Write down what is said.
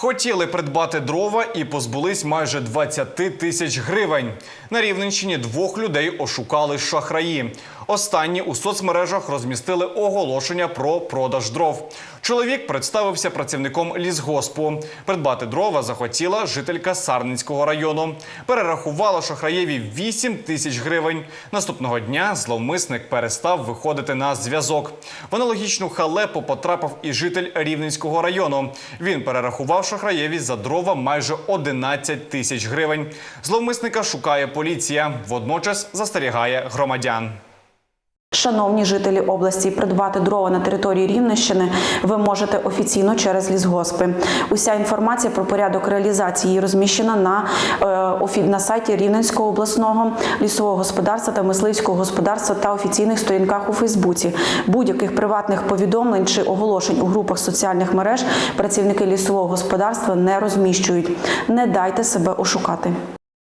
Хотіли придбати дрова і позбулись майже 20 тисяч гривень. На Рівненщині двох людей ошукали шахраї. Останні у соцмережах розмістили оголошення про продаж дров. Чоловік представився працівником лісгоспу. Придбати дрова захотіла жителька Сарненського району. Перерахувала шахраєві 8 тисяч гривень. Наступного дня зловмисник перестав виходити на зв'язок. В аналогічну халепу потрапив і житель Рівненського району. Він перерахував шахраєві за дрова майже 11 тисяч гривень. Зловмисника шукає поліція. Водночас застерігає громадян. Шановні жителі області, придбати дрова на території Рівненщини ви можете офіційно через лісгоспи. Уся інформація про порядок реалізації розміщена на, е, на сайті Рівненського обласного лісового господарства та мисливського господарства та офіційних сторінках у Фейсбуці. Будь-яких приватних повідомлень чи оголошень у групах соціальних мереж працівники лісового господарства не розміщують. Не дайте себе ошукати.